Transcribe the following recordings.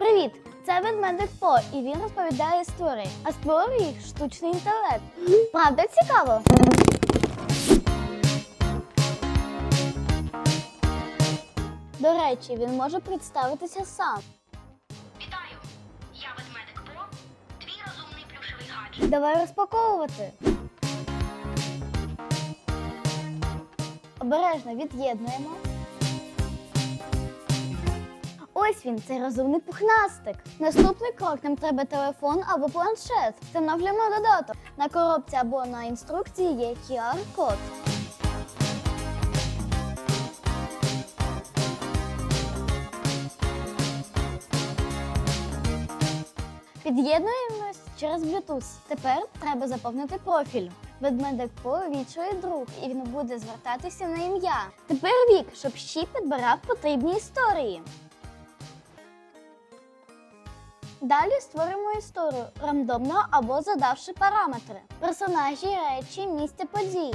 Привіт! Це ведмедик По, і він розповідає історії, а створює їх штучний інтелект. Правда цікаво? До речі, він може представитися сам. Вітаю! Я ведмедик Про, твій розумний плюшевий гаджет. Давай розпаковувати. Обережно від'єднуємо. Ось він, цей розумний пухнастик. Наступний крок нам треба телефон або планшет. Встановлюємо додаток. На коробці або на інструкції є QR-код. Під'єднуємось через Bluetooth. Тепер треба заповнити профіль. Ведмедик По вічує друг, і він буде звертатися на ім'я. Тепер вік, щоб ще підбирав потрібні історії. Далі створимо історію рандомно або задавши параметри. Персонажі, речі, місце подій.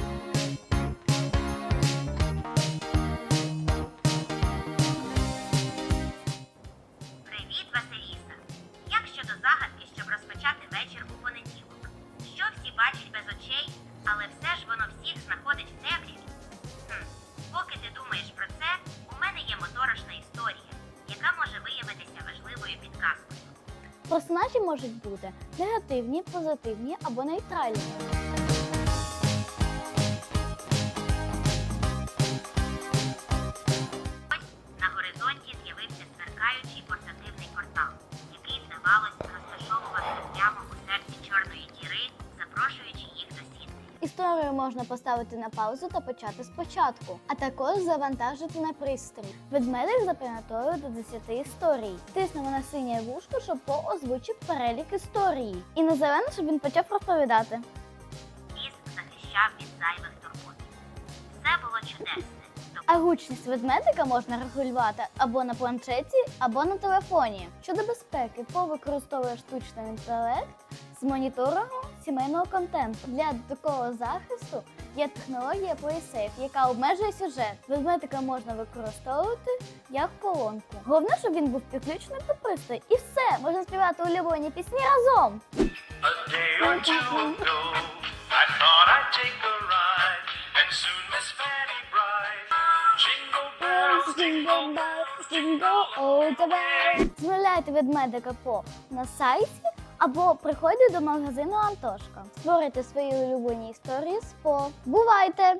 Привіт, Василіса! Як щодо загадки, щоб розпочати вечір у понеділок? Що всі бачать без очей, але все ж воно всіх знаходить в темряві? Поки ти думаєш про це, у мене є моторошна історія, яка може виявитися важливою підказкою. Персонажі можуть бути негативні, позитивні або нейтральні. Історію можна поставити на паузу та почати спочатку, а також завантажити на пристрій. Ведмедик запам'ятовує до 10 історій. Тиснемо на синє вушко, щоб По озвучив перелік історії. І на зелене, щоб він почав розповідати. Ліс захищав від зайвих турбот. Все було чудесне. А гучність ведмедика можна регулювати або на планшеті, або на телефоні. Щодо безпеки, По використовує штучний інтелект з моніторингу сімейного контенту. Для такого захисту є технологія PlaySafe, яка обмежує сюжет. Ведмедика можна використовувати як колонку. Головне, щоб він був підключений до пристрою. І все, можна співати улюблені пісні разом. I thought I'd take a ride, and soon jingle bells, Jingle по на сайті або приходьте до магазину Антошка. Створюйте свої улюблені історії з по. Бувайте!